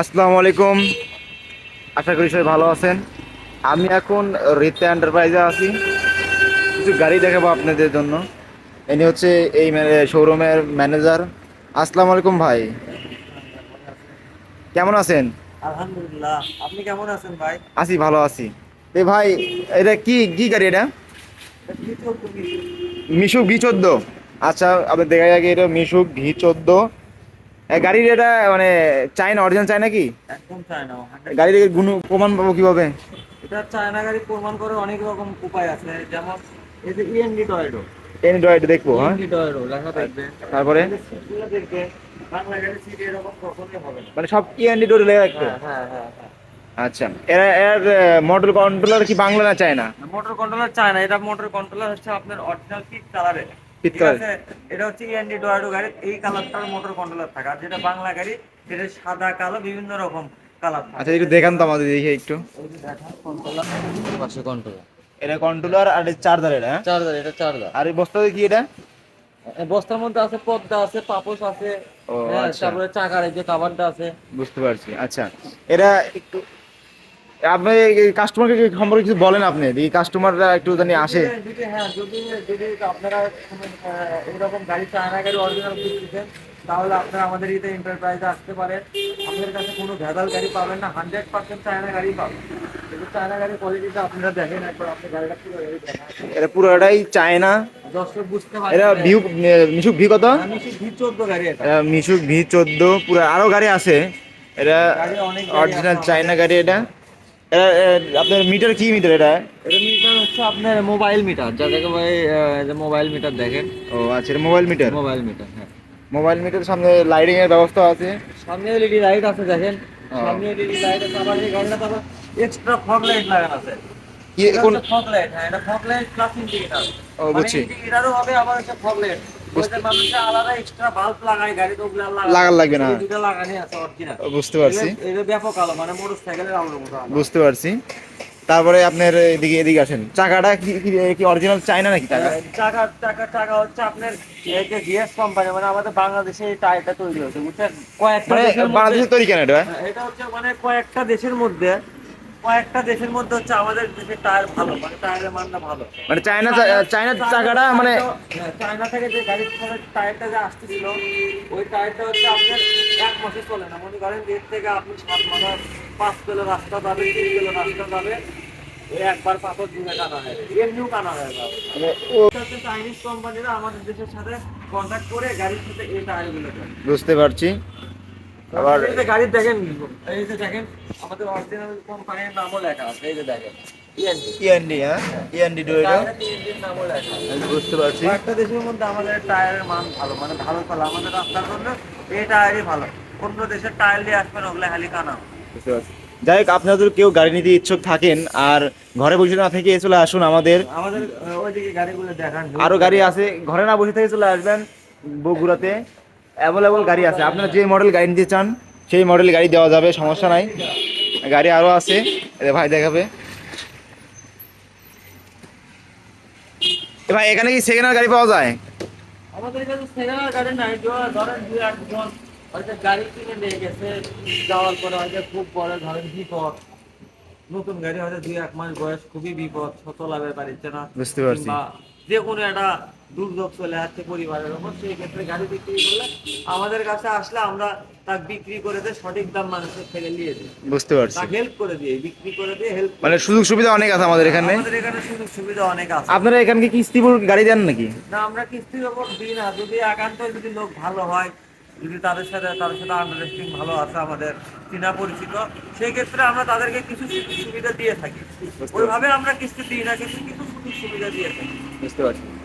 আসসালামু আলাইকুম। আশা করি সবাই ভালো আছেন। আমি এখন রিতে এন্টারপ্রাইজে আছি। কিছু গাড়ি দেখাবো আপনাদের জন্য। ইনি হচ্ছে এই শোরুমের ম্যানেজার আসসালামু আলাইকুম ভাই। কেমন আছেন? আলহামদুলিল্লাহ। আপনি কেমন আছেন ভাই? আছি ভালো আছি। এ ভাই এটা কি কি গাড়ি এটা? মিশুক ভি চোদ্দ। আচ্ছা আপনার দেখা যায় এটা মিশুক ভি চোদ্দ। গাড়ির এটা মানে চায়না অরিজিনাল চায়না কি একদম চায় না গাড়ির গুণ প্রমাণ পাবো কীভাবে? এটা চায়না গাড়ি প্রমাণ করে অনেক রকম উপায় আছে যেমন এই যে ইএনডি টয়েডো অ্যান্ড্রয়েড দেখব হ্যাঁ। ইএনডি টয়েডো লেখা থাকবে। তারপরে? মানে সব কি অ্যান্ডি ডোরে লেগে রাখবে হ্যাঁ হ্যাঁ হ্যাঁ হ্যাঁ। আচ্ছা এর এর মডেল কন্ট্রোলার কি বাংলা না চায় না মোটর কন্ট্রোলার চায় না এটা মোটর কন্ট্রোলার হচ্ছে আপনার অরিজিনাল পিট কালারে এটা হচ্ছে ইএনডি টয়েডো গাড়ি এই কালারটার মোটর কন্ট্রোলার থাকে। আর যেটা বাংলা গাড়ি সেটা সাদা কালো বিভিন্ন রকম কালার আচ্ছা একটু দেখান তো আমাদের দেখে একটু। পাশে কন্ট্রোলার এটা কন্ট্রোলার আর চার্জার এটা হ্যাঁ? চার্জার এটা চার্জার আর এই বস্তাতে কি এটা? বস্তার মধ্যে আছে পর্দা আছে পাপোশ আছে ও, হ্যাঁ, আচ্ছা। তারপরে চাকার এই যে কাভারটা আছে। বুঝতে পারছি আচ্ছা। এরা একটু আপনি কাস্টমারকে সম্পর্কে কিছু বলেন আপনি? এই কাস্টমাররা একটু জানি আসে। যদি- হ্যাঁ যদি যদি আপনারা এরকম গাড়ি চায়না গাড়ি অরিজিনাল খুঁজতেছেন তাহলে আপনারা আমাদের ইতে এন্টারপ্রাইজে আসতে পারেন। আমাদের কাছে কোনো ভেজাল গাড়ি পাবেন না হান্ড্রেড পার্সেন্ট চায়না গাড়ি পাবেন। কিন্তু চায়না গাড়ির কোয়ালিটিটা আপনারা দেখেন একবার আপনি গাড়িটা পুরো এরা পুরোটাই চায়না। দর্শক বুঝতে ভিউ মিশুক ভি কত? আমি ভি চোদ্দ গাড়ি এটা। মিশুক ভি চোদ্দ পুরো আরও গাড়ি আছে। এটা অরিজিনাল চায়না গাড়ি এটা এটা। আপনার মিটার কি মিটার এটা? এটা মিটার হচ্ছে আপনার মোবাইল মিটার যাদেরকে ভাই মোবাইল মিটার দেখেন। ও আচ্ছা এটা মোবাইল মিটার? মোবাইল মিটার হ্যাঁ। মোবাইল মিটার সামনে লাইটিং এর ব্যবস্থা আছে। সামনে এলইডি লাইট আছে দেখেন। সামনে এলইডি লাইট আছে আবার এই গাড়িটা আবার এক্সট্রা ফগ লাইট লাগানো আছে। কি কোন ফগ লাইট হ্যাঁ এটা ফগ লাইট প্লাস ইন্ডিকেটর ও, বুঝছি। ইন্ডিকেটরও হবে আবার হচ্ছে ফগ লাইট লাগার লাগবে না। বুঝতে পারছি। এটা মানে। বুঝতে পারছি। তারপরে আপনার এদিকে এদিকে আসেন। চাকাটা কি অরিজিনাল চায়না নাকি চাকা? টাকা টাকা টাকা হচ্ছে আপনার যে কোম্পানি মানে আমাদের বাংলাদেশে এই টায়ারটা তৈরি হচ্ছে বুঝছেন? কয়েকটা মানে মধ্যে- বাংলাদেশে তৈরি কেন এটা? হ্যাঁ, এটা হচ্ছে মানে কয়েকটা দেশের মধ্যে কয়েকটা দেশের মধ্যে হচ্ছে আমাদের দেশের টায়ার ভালো মানে টায়ারের মানটা ভালো। মানে চায়না চা- চায়নার চাকাটা মানে হ্যাঁ, চায়না থেকে যে গাড়ির টায়ারটা যে আসতেছিল ওই টায়ারটা হচ্ছে আপনার এক মাসে চলে না। মনে করেন দেড় থেকে আপনি সাত মাথা পাঁচ কিলো রাস্তা যাবে তিন কিলো রাস্তা যাবে একবার পাথর কানা হয় এমনিও কানা হয়ে চাইনিজ কোম্পানিরা আমাদের দেশের সাথে কন্ট্যাক্ট করে গাড়ির সাথে এই টায়ারগুলো দেয়। বুঝতে পারছি। আবার এই যে গাড়ি দেখেন। এই যে দেখেন আমাদের অরিজিনাল কোম্পানির নামও লেখা আছে এই যে দেখেন। ইএনডি হ্যাঁ? ইএনডি ডুয়েটো টায়ারের নামও লেখা বুঝতে পারছি। কয়েকটা দেশের মধ্যে আমাদের টায়ারের মান ভালো মানে ভালো আমাদের রাস্তার জন্য এই টায়ারই ভালো। অন্য দেশের টায়ার দিয়ে আসবেন ওগুলো খালি কানা বুঝতে পারছি। যাই হোক আপনারা যদি কেউ গাড়ি নিতে ইচ্ছুক থাকেন আর ঘরে বসে না থেকে চলে আসুন আমাদের। আমাদের ওইদিকে গাড়িগুলো দেখান। আরও গাড়ি আছে ঘরে না বসে থেকে চলে আসবেন বগুড়াতে। অ্যাভেলেবল গাড়ি আছে। আপনারা যে মডেল গাড়ি নিতে চান সেই মডেল গাড়ি দেওয়া যাবে সমস্যা নাই। গাড়ি আরও আছে ভাই দেখাবে। ভাই এখানে কি সেকেন্ড হ্যান্ড গাড়ি পাওয়া যায়? আমাদের কাছে সেকেন্ড গাড়ি নাই ধরেন দুই একজন হয়তো গাড়ি কিনে নিয়ে গেছে যাওয়ার পরে হয়তো খুব বড় ধরেন বিপদ। নতুন গাড়ি হয়তো দুই এক মাস বয়স খুবই বিপদ ছোট লাভে পারিচ্ছে না? বুঝতে পারছি। যে কোনো একটা দুর্যোগ চলে আসছে পরিবারের উপর সেই ক্ষেত্রে গাড়ি বিক্রি করলে আমাদের কাছে আসলে আমরা তাকে বিক্রি করে দিয়ে সঠিক দাম মানুষের থেকে নিয়ে দিই বুঝতে পারছি। তাকে হেল্প করে দিয়ে বিক্রি করে দিয়ে হেল্প মানে সুযোগ সুবিধা অনেক আছে আমাদের এখানে। আমাদের এখানে সুযোগ সুবিধা অনেক আছে। আপনারা এখানে কি কিস্তিপুর গাড়ি দেন নাকি? না আমরা কিস্তির ওপর দিই না। যদি একান্ত যদি লোক ভালো হয় যদি তাদের সাথে তাদের সাথে আন্ডারস্ট্যান্ডিং ভালো আছে আমাদের চেনা পরিচিত সেই ক্ষেত্রে আমরা তাদেরকে কিছু সুযোগ সুবিধা দিয়ে থাকি। ওইভাবে আমরা কিস্তি দিই না কিন্তু কিছু সুযোগ সুবিধা দিয়ে থাকি। বুঝতে পারছি